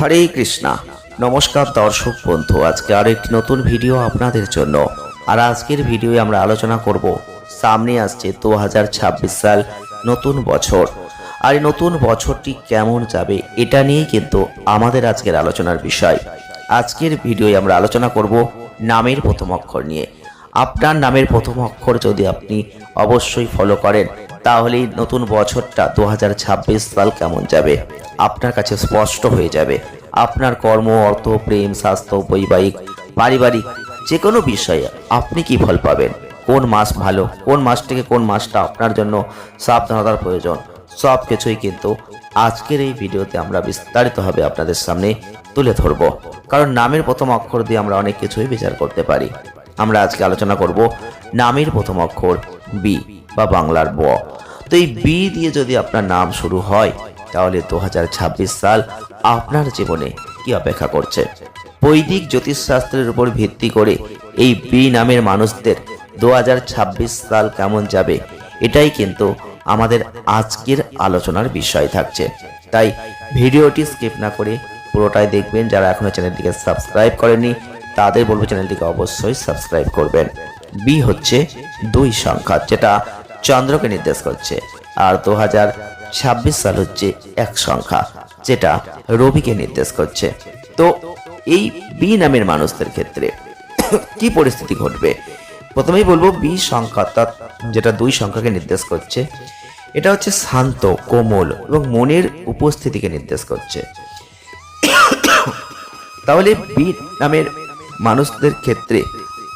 হরে কৃষ্ণা। নমস্কার দর্শক বন্ধু, আজকে আরও একটি নতুন ভিডিও আপনাদের জন্য। আর আজকের ভিডিওয়ে আমরা আলোচনা করব, সামনে আসছে দু হাজার ছাব্বিশ সাল নতুন বছর। আর এই নতুন বছরটি কেমন যাবে, এটা নিয়েই কিন্তু আমাদের আজকের আলোচনার বিষয়। আজকের ভিডিওয়ে আমরা আলোচনা করব নামের প্রথম অক্ষর নিয়ে। আপনার নামের প্রথম অক্ষর যদি আপনি অবশ্যই ফলো করেন, তাহলেই নতুন বছরটা দু হাজার ছাব্বিশ সাল কেমন যাবে? আপনার কাছে স্পষ্ট হয়ে যাবে। আপনার কর্ম, অর্থ, প্রেম, স্বাস্থ্য, বৈবাহিক, পারিবারিক যে কোনো বিষয়ে আপনি কি ফল পাবেন? কোন মাস ভালো? কোন মাস থেকে কোন মাসটা আপনার জন্য সাবধানতার প্রয়োজন? সব কিছুই কিন্তু আজকের এই ভিডিওতে আমরা বিস্তারিতভাবে আপনাদের সামনে তুলে ধরব। কারণ নামের প্রথম অক্ষর দিয়ে আমরা অনেক কিছুই বিচার করতে পারি। আমরা আজকে আলোচনা করব নামের প্রথম অক্ষর বি বা বাংলার ব। তো এই বি দিয়ে যদি আপনার নাম শুরু হয়, তাহলে দু হাজার ছাব্বিশ সাল আপনার জীবনে কি অপেক্ষা করছে? বৈদিক জ্যোতিষশাস্ত্রের উপর ভিত্তি করে এই বি নামের মানুষদের দু হাজার ছাব্বিশ সাল কেমন যাবে, এটাই কিন্তু আমাদের আজকের আলোচনার বিষয় থাকছে। তাই ভিডিওটি স্কিপ না করে পুরোটাই দেখবেন, যারা এখনও চ্যানেলটিকে সাবস্ক্রাইব করেননি তাদের বলব চ্যানেলটিকে অবশ্যই সাবস্ক্রাইব করবেন। বি হচ্ছে দুই সংখ্যা, যেটা চন্দ্রকে নির্দেশ করছে। আর দু হাজার ছাব্বিশ সাল হচ্ছে এক সংখ্যা, যেটা রবিকে নির্দেশ করছে। তো এই বি নামের মানুষদের ক্ষেত্রে কি পরিস্থিতি ঘটবে? প্রথমেই বলব বি সংখ্যা, অর্থাৎ যেটা দুই সংখ্যাকে নির্দেশ করছে, এটা হচ্ছে শান্ত, কোমল এবং মনের উপস্থিতিকে নির্দেশ করছে। তাহলে বি নামের মানুষদের ক্ষেত্রে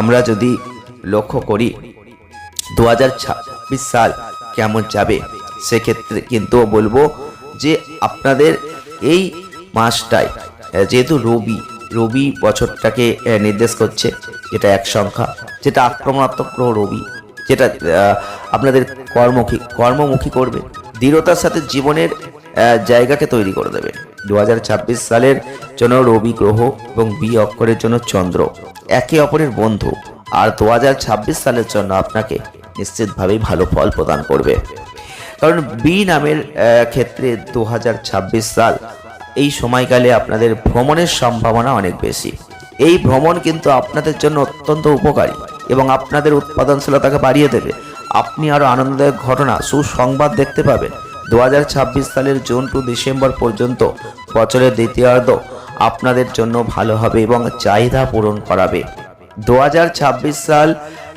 আমরা যদি লক্ষ্য করি দু হাজার ছাব্বিশ সাল কেমন যাবে? সেক্ষেত্রে কিন্তু বলব যে আপনাদের এই মাসটায় যেহেতু রবি রবি বছরটাকে নির্দেশ করছে, যেটা এক সংখ্যা, যেটা আক্রমণাত্মক গ্রহ রবি, যেটা আপনাদের কর্মমুখী কর্মমুখী করবে, দৃঢ়তার সাথে জীবনের জায়গাকে তৈরি করে দেবে। দু হাজার ছাব্বিশ সালের জন্য রবি গ্রহ এবং বি অক্ষরের জন্য চন্দ্র। একে অপরের বন্ধু। আর দু হাজার ছাব্বিশ সালের জন্য আপনাকে নিশ্চিতভাবেই ভালো ফল প্রদান করবে। কারণ বি নামের ক্ষেত্রে দু হাজার ছাব্বিশ সাল, এই সময়কালে আপনাদের ভ্রমণের সম্ভাবনা অনেক বেশি। এই ভ্রমণ কিন্তু আপনাদের জন্য অত্যন্ত উপকারী এবং আপনাদের উৎপাদনশীলতাকে বাড়িয়ে দেবে। আপনি আরও আনন্দদায়ক ঘটনা, সুসংবাদ দেখতে পাবেন। দু হাজার ছাব্বিশ সালের জুন টু ডিসেম্বর পর্যন্ত বছরের দ্বিতীয়ার্ধ আপনাদের জন্য ভালো হবে এবং চাহিদা পূরণ করাবে। দু হাজার ছাব্বিশ সাল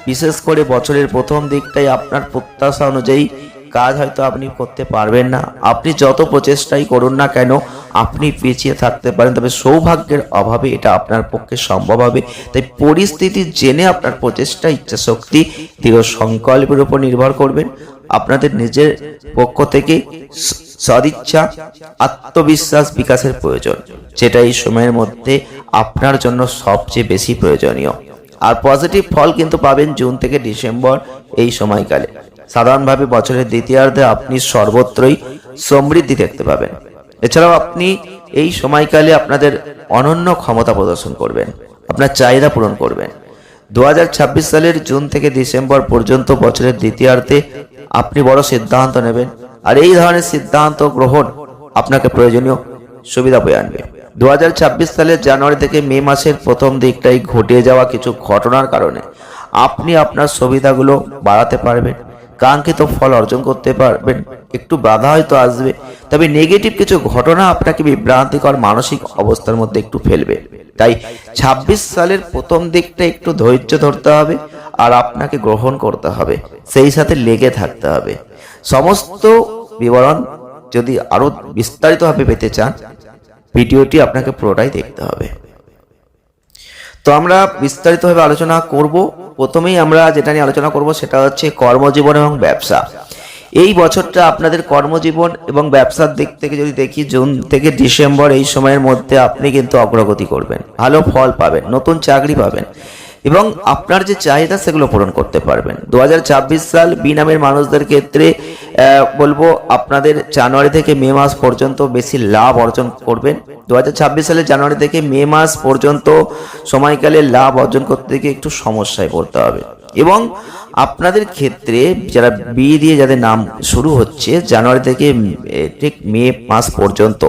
বিশেষ করে বছরের প্রথম দিকটাই আপনার প্রত্যাশা অনুযায়ী কাজ হয়তো আপনি করতে পারবেন না। আপনি যত প্রচেষ্টাই করুন না কেন, আপনি পিছিয়ে থাকতে পারেন। তবে সৌভাগ্যের অভাবে এটা আপনার পক্ষে সম্ভব হবে। তাই পরিস্থিতি জেনে আপনার প্রচেষ্টা, ইচ্ছাশক্তি দৃঢ় সংকল্পের উপর নির্ভর করবেন। আপনাদের নিজের পক্ষ থেকে সদিচ্ছা, আত্মবিশ্বাস বিকাশের প্রয়োজন। যেটা এই সময়ের মধ্যে আপনার জন্য সবচেয়ে বেশি প্রয়োজনীয়। আর পজিটিভ ফল কিন্তু পাবেন জুন থেকে ডিসেম্বর এই সময়কালে। সাধারণভাবে বছরের দ্বিতীয়ার্ধে আপনি সর্বত্রই সমৃদ্ধি দেখতে পাবেন। এছাড়াও আপনি এই সময়কালে আপনাদের অনন্য ক্ষমতা প্রদর্শন করবেন। আপনার চাহিদা পূরণ করবেন। দু হাজার ছাব্বিশ সালের জুন থেকে ডিসেম্বর পর্যন্ত বছরের দ্বিতীয়ার্ধে আপনি বড় সিদ্ধান্ত নেবেন। আর এই ধরনের সিদ্ধান্ত গ্রহণ আপনাকে প্রয়োজনীয় সুবিধা বয়ে আনবে। দু হাজার ছাব্বিশ সালের জানুয়ারি থেকে মে মাসের প্রথম দিকটাই ঘটে যাওয়া কিছু ঘটনার কারণে আপনি আপনার সুবিধাগুলো বাড়াতে পারবেন। কাঙ্ক্ষিত ফল অর্জন করতে পারবেন একটু বাধা হয়তো আসবে, তবে নেগেটিভ কিছু ঘটনা আপনাকে বিভ্রান্তিকর মানসিক অবস্থার মধ্যে একটু ফেলবে। তাই ২৬ সালের প্রথম দিকটা একটু ধৈর্য ধরতে হবে আর আপনাকে গ্রহণ করতে হবে, সেই সাথে লেগে থাকতে হবে। সমস্ত বিবরণ যদি আরও বিস্তারিতভাবে পেতে চান, ভিডিওটি আপনাকে পুরোটাই দেখতে হবে। তো আমরা বিস্তারিতভাবে আলোচনা করব। প্রথমেই আমরা যেটা নিয়ে আলোচনা করব সেটা হচ্ছে কর্মজীবন এবং ব্যবসা। এই বছরটা আপনাদের কর্মজীবন এবং ব্যবসার দিক থেকে যদি দেখি, জুন থেকে ডিসেম্বর এই সময়ের মধ্যে আপনি কিন্তু অগ্রগতি করবেন। ভালো ফল পাবেন, নতুন চাকরি পাবেন। এবং আপনার যে চাহিদা সেগুলো পূরণ করতে পারবেন। দু হাজার ছাব্বিশ সাল বি নামের মানুষদের ক্ষেত্রে বলব আপনাদের জানুয়ারি থেকে মে মাস পর্যন্ত বেশি লাভ অর্জন করবেন। দু হাজার ছাব্বিশ সালে জানুয়ারি থেকে মে মাস পর্যন্ত সময়কালে লাভ অর্জন করতে গিয়ে একটু সমস্যায় পড়তে হবে। এবং আপনাদের ক্ষেত্রে যারা বি দিয়ে যাদের নাম শুরু হচ্ছে, জানুয়ারি থেকে ঠিক মে মাস পর্যন্ত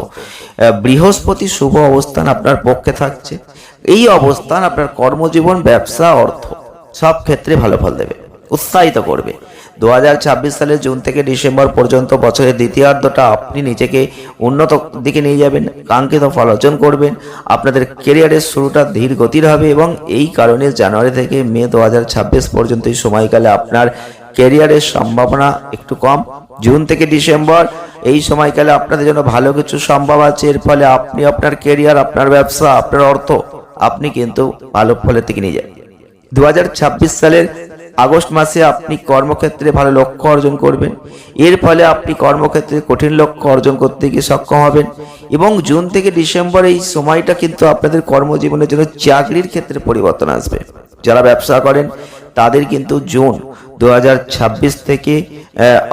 বৃহস্পতি শুভ অবস্থান আপনার পক্ষে থাকছে। এই অবস্থান আপনার কর্মজীবন, ব্যবসা, অর্থ, সব ক্ষেত্রে ভালো ফল দেবে, উৎসাহিত করবে। দু হাজার ছাব্বিশ সালের জুন থেকে ডিসেম্বর পর্যন্ত বছরের দ্বিতীয়ার্ধটা আপনি নিজেকে উন্নত দিকে নিয়ে যাবেন, কাঙ্ক্ষিত ফল অর্জন করবেন, আপনাদের কেরিয়ারের শুরুটা ধীর গতির হবে এবং এই কারণে জানুয়ারি থেকে মে দু হাজার ছাব্বিশ পর্যন্ত এই সময়কালে আপনার কেরিয়ারের সম্ভাবনা একটু কম। জুন থেকে ডিসেম্বর এই সময়কালে আপনাদের জন্য ভালো কিছু সম্ভব আছে, এর ফলে আপনি আপনার কেরিয়ার আপনার ব্যবসা, আপনার অর্থ আপনি কিন্তু ভালো ফলের দিকে নিয়ে যাবেন দু সালের আগস্ট মাসে আপনি কর্মক্ষেত্রে ভালো লক্ষ্য অর্জন করবেন। এর ফলে আপনি কর্মক্ষেত্রে কঠিন লক্ষ্য অর্জন করতে গিয়ে সক্ষম হবেন এবং জুন থেকে ডিসেম্বর এই সময়টা কিন্তু আপনাদের কর্মজীবনের জন্য চাকরির ক্ষেত্রে পরিবর্তন আসবে। যারা ব্যবসা করেন, তাদের কিন্তু জুন দু হাজার ছাব্বিশ থেকে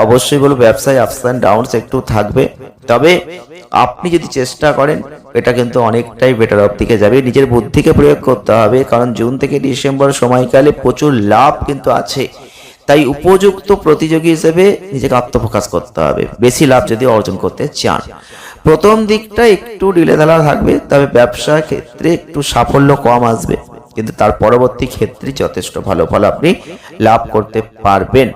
অবশ্যই বলব ব্যবসায় আপস অ্যান্ড ডাউনস একটু থাকবে। তবে আপনি যদি চেষ্টা করেন এটা কিন্তু অনেকটাই বেটার অফ দিকে যাবে। নিজের বুদ্ধিকে প্রয়োগ করতে হবে, কারণ জুন থেকে ডিসেম্বর সময়কালে প্রচুর লাভ কিন্তু আছে। তাই উপযুক্ত প্রতিযোগী হিসেবে নিজেকে আত্মপ্রকাশ করতে হবে। বেশি লাভ যদি অর্জন করতে চান। প্রথম দিকটা একটু ঢালা থাকবে, তবে ব্যবসা ক্ষেত্রে একটু সাফল্য কম আসবে। কিন্তু তার পরবর্তী ক্ষেত্রে যথেষ্ট ভালো ফল আপনি লাভ করতে পারবেন।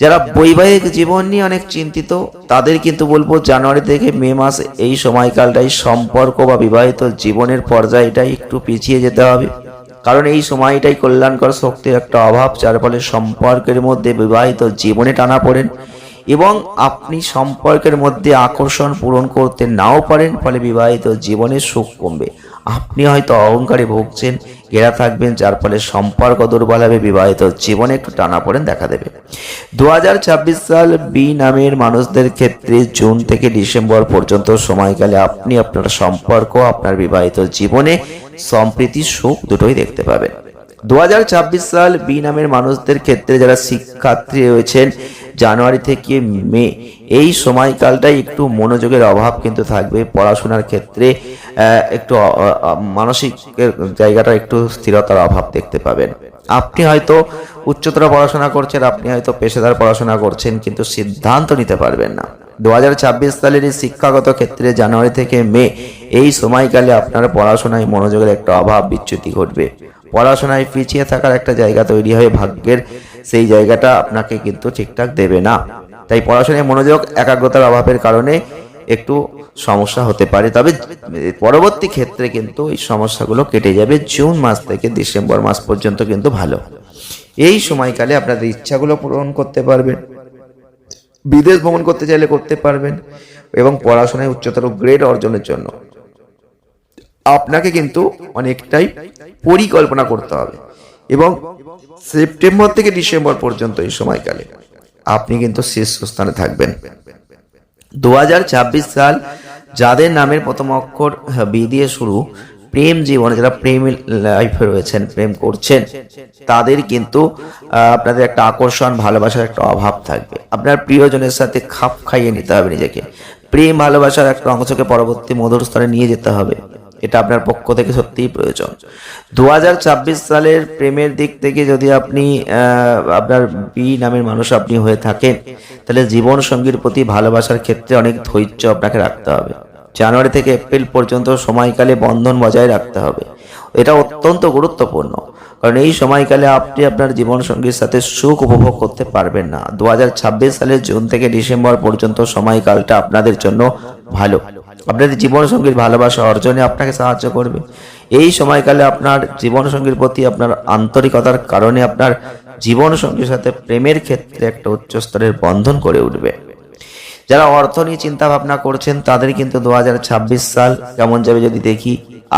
যারা বৈবাহিক জীবন নিয়ে অনেক চিন্তিত, তাদের কিন্তু বলব জানুয়ারি থেকে মে মাস এই সময়কালটাই সম্পর্ক বা বিবাহিত জীবনের পর্যায়টাই একটু পিছিয়ে যেতে হবে। কারণ এই সময়টাই কল্যাণকর শক্তির একটা অভাব, যার ফলে সম্পর্কের মধ্যে বিবাহিত জীবনে টানা পড়েন এবং আপনি সম্পর্কের মধ্যে আকর্ষণ পূরণ করতে নাও পারেন, ফলে বিবাহিত জীবনে সুখ কমবে। আপনি হয়তো অহংকারে ভুগছেন, ঘেরা থাকবেন, যার ফলে সম্পর্ক দুর্বল হবে, বিবাহিত জীবনে একটু টানা পড়েন, দেখা দেবে। দু হাজার ছাব্বিশ সাল বি নামের মানুষদের ক্ষেত্রে জুন থেকে ডিসেম্বর পর্যন্ত সময়কালে আপনি আপনার সম্পর্ক, আপনার বিবাহিত জীবনে সম্প্রীতি, সুখ দুটোই দেখতে পাবেন। দু হাজার ছাব্বিশ সাল বি নামের মানুষদের ক্ষেত্রে যারা শিক্ষার্থী রয়েছেন, জানুয়ারি থেকে মে, এই সময়কালটাই একটু মনোযোগের অভাব কিন্তু থাকবে পড়াশোনার ক্ষেত্রে। একটু মানসিক জায়গাটা একটু স্থিরতার অভাব দেখতে পাবেন। আপনি হয়তো উচ্চতর পড়াশোনা করছেন, আপনি হয়তো পেশাদার পড়াশোনা করছেন, কিন্তু সিদ্ধান্ত নিতে পারবেন না। দু হাজার ছাব্বিশ সালের এই শিক্ষাগত ক্ষেত্রে জানুয়ারি থেকে মে, এই সময়কালে আপনার পড়াশোনায় মনোযোগের একটা অভাব বিচ্যুতি ঘটবে। পড়াশোনায় পিছিয়ে থাকার একটা জায়গা তৈরি হয়ে ভাগ্যের সেই জায়গাটা আপনাকে কিন্তু ঠিকঠাক দেবে না। তাই পড়াশোনায় মনোযোগ, একাগ্রতার অভাবের কারণে একটু সমস্যা হতে পারে। তবে পরবর্তী ক্ষেত্রে কিন্তু এই সমস্যাগুলো কেটে যাবে। জুন মাস থেকে ডিসেম্বর মাস পর্যন্ত কিন্তু ভালো। এই সময়কালে আপনাদের ইচ্ছাগুলো পূরণ করতে পারবেন। বিদেশ ভ্রমণ করতে চাইলে করতে পারবেন এবং পড়াশোনায় উচ্চতর গ্রেড অর্জনের জন্য। আপনাকে কিন্তু অনেকটাই পরিকল্পনা করতে হবে। এবং সেপ্টেম্বর থেকে ডিসেম্বর পর্যন্ত এই সময়কালে আপনি কিন্তু শীর্ষস্থানে থাকবেন। দু হাজার ছাব্বিশ সাল যাদের নামের প্রথম অক্ষর বি দিয়ে শুরু, প্রেম জীবনে, যারা প্রেম লাইফে রয়েছেন, প্রেম করছেন, তাদের কিন্তু আপনাদের একটা আকর্ষণ, ভালোবাসার একটা অভাব থাকবে। আপনার প্রিয়জনের সাথে খাপ খাইয়ে নিতে হবে নিজেকে। প্রেম, ভালোবাসার একটা অংশকে পরবর্তী মধুর স্তরে নিয়ে যেতে হবে। এটা আপনার পক্ষ থেকে সত্যিই প্রয়োজন। দু হাজার ছাব্বিশ সালের প্রেমের দিক থেকে যদি আপনি আপনার বি নামের মানুষ আপনি হয়ে থাকেন, তাহলে জীবন সঙ্গীর প্রতি ভালোবাসার ক্ষেত্রে অনেক ধৈর্য আপনাকে রাখতে হবে। জানুয়ারি থেকে এপ্রিল পর্যন্ত সময়কালে বন্ধন বজায় রাখতে হবে। এটা অত্যন্ত গুরুত্বপূর্ণ। কারণ এই সময়কালে আপনি আপনার জীবন সঙ্গীর সাথে সুখ উপভোগ করতে পারবেন না। দু হাজার ছাব্বিশ সালের জুন থেকে ডিসেম্বর পর্যন্ত সময়কালটা আপনাদের জন্য ভালো। আপনাদের জীবন সঙ্গীর ভালোবাসা অর্জনে আপনাকে সাহায্য করবে। এই সময়কালে আপনার জীবন সঙ্গীর প্রতি আপনার আন্তরিকতার কারণে আপনার জীবন সঙ্গীর সাথে প্রেমের ক্ষেত্রে একটা উচ্চ স্তরের বন্ধন করে উঠবে। যারা অর্থ নিয়ে চিন্তা ভাবনা করছেন, তাদের কিন্তু দু হাজার ছাব্বিশ সাল কেমন যাবে যদি দেখি,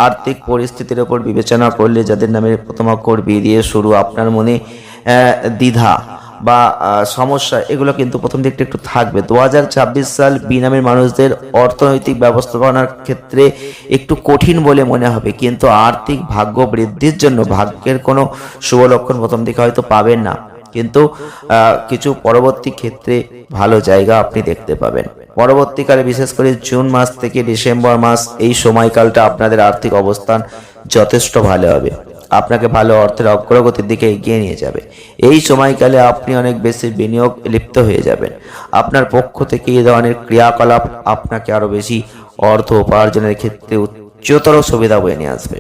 আর্থিক পরিস্থিতির ওপর বিবেচনা করলে যাদের নামে প্রথম অক্ষর বি দিয়ে শুরু, আপনার মনে দ্বিধা বা সমস্যা, এগুলো কিন্তু প্রথম দিকটা একটু থাকবে। দু হাজার ছাব্বিশ সাল বিনামের মানুষদের অর্থনৈতিক ব্যবস্থাপনার ক্ষেত্রে একটু কঠিন বলে মনে হবে। কিন্তু আর্থিক ভাগ্য বৃদ্ধির জন্য ভাগ্যের কোনো শুভ লক্ষণ প্রথম দিকে হয়তো পাবেন না। কিন্তু কিছু পরবর্তী ক্ষেত্রে ভালো জায়গা আপনি দেখতে পাবেন। পরবর্তীকালে, বিশেষ করে জুন মাস থেকে ডিসেম্বর মাস, এই সময়কালটা আপনাদের আর্থিক অবস্থান যথেষ্ট ভালো হবে। আপনাকে ভালো অর্থের অগ্রগতির দিকে এগিয়ে নিয়ে যাবে। এই সময়কালে আপনি অনেক বেশি বিনিয়োগ লিপ্ত হয়ে যাবেন। আপনার পক্ষ থেকে এই ধরনের ক্রিয়াকলাপ আপনাকে আরও বেশি অর্থ উপার্জনের ক্ষেত্রে উচ্চতর সুবিধা বয়ে নিয়ে আসবে।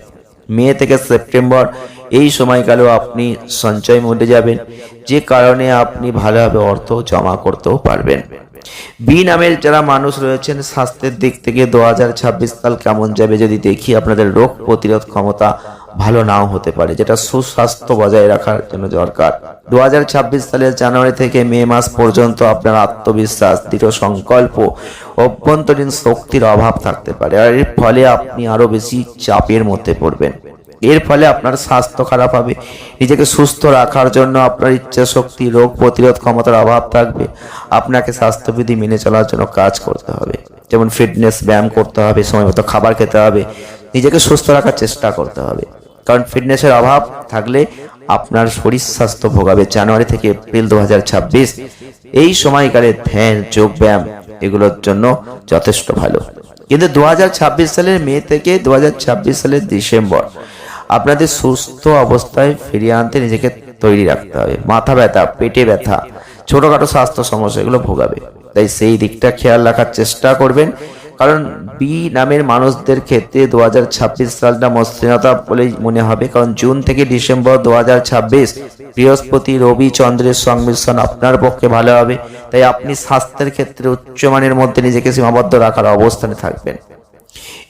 মে থেকে সেপ্টেম্বর, এই সময়কালেও আপনি সঞ্চয় মোডে যাবেন। যে কারণে আপনি ভালোভাবে অর্থ জমা করতেও পারবেন। বি নামের যারা মানুষ রয়েছেন, স্বাস্থ্যের দিক থেকে দু হাজার ছাব্বিশ সাল কেমন যাবে যদি দেখি আপনাদের রোগ প্রতিরোধ ক্ষমতা ভালো নাও হতে পারে, যেটা সুস্বাস্থ্য বজায় রাখার জন্য দরকার। দু হাজার ছাব্বিশ সালের জানুয়ারি থেকে মে মাস পর্যন্ত আপনার আত্মবিশ্বাস, দৃঢ় সংকল্প, অভ্যন্তরীণ শক্তির অভাব থাকতে পারে, আর এর ফলে আপনি আরও বেশি চাপের মধ্যে পড়বেন। এর ফলে আপনার স্বাস্থ্য খারাপ হবে। নিজেকে সুস্থ রাখার জন্য আপনার ইচ্ছা শক্তি রোগ প্রতিরোধ ক্ষমতার অভাব থাকবে। আপনাকে স্বাস্থ্যবিধি মেনে চলার জন্য কাজ করতে হবে। যেমন ফিটনেস, ব্যায়াম করতে হবে, সময় মতো খাবার খেতে হবে। নিজেকে সুস্থ রাখার চেষ্টা করতে হবে। কারণ ফিটনেসের অভাব থাকলে আপনার শরীর স্বাস্থ্য ভোগাবে। জানুয়ারি থেকে এপ্রিল দু হাজার ছাব্বিশ, এই সময়কালে ধ্যান, যোগ, ব্যায়াম এগুলোর জন্য যথেষ্ট ভালো। কিন্তু দু হাজার ছাব্বিশ সালের মে থেকে দু হাজার ছাব্বিশ সালের ডিসেম্বর আপনাদের সুস্থ অবস্থায় ফিরিয়ে আনতে নিজেকে তৈরি রাখতে হবে। মাথা ব্যথা, পেটে ব্যথা, ছোটখাটো স্বাস্থ্য সমস্যা, এগুলো ভোগাবে। তাই সেই দিকটা খেয়াল রাখার চেষ্টা করবেন। কারণ বি নামের মানুষদের ক্ষেত্রে দু হাজার ছাব্বিশ সালটা মসৃণতা বলেই মনে হবে। কারণ জুন থেকে ডিসেম্বর দু হাজার ছাব্বিশ বৃহস্পতি, রবি, চন্দ্রের সংমিশ্রণ আপনার পক্ষে ভালো হবে। তাই আপনি স্বাস্থ্যের ক্ষেত্রে উচ্চমানের মধ্যে নিজেকে সীমাবদ্ধ রাখার অবস্থানে থাকবেন।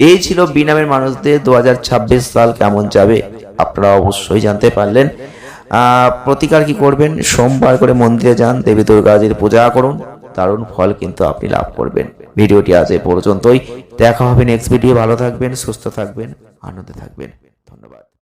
এই ছিল বিনামের মানুষদের দু হাজার ছাব্বিশ সাল কেমন যাবে? আপনারা অবশ্যই জানতে পারলেন। প্রতিকার কি করবেন? সোমবার করে মন্দিরে যান, দেবী দুর্গাজির পূজা করুন, দারুণ ফল কিন্তু আপনি লাভ করবেন। ভিডিওটি আজ এ পর্যন্তই। দেখা হবে নেক্সট ভিডিও ভালো থাকবেন, সুস্থ থাকবেন, আনন্দে থাকবেন।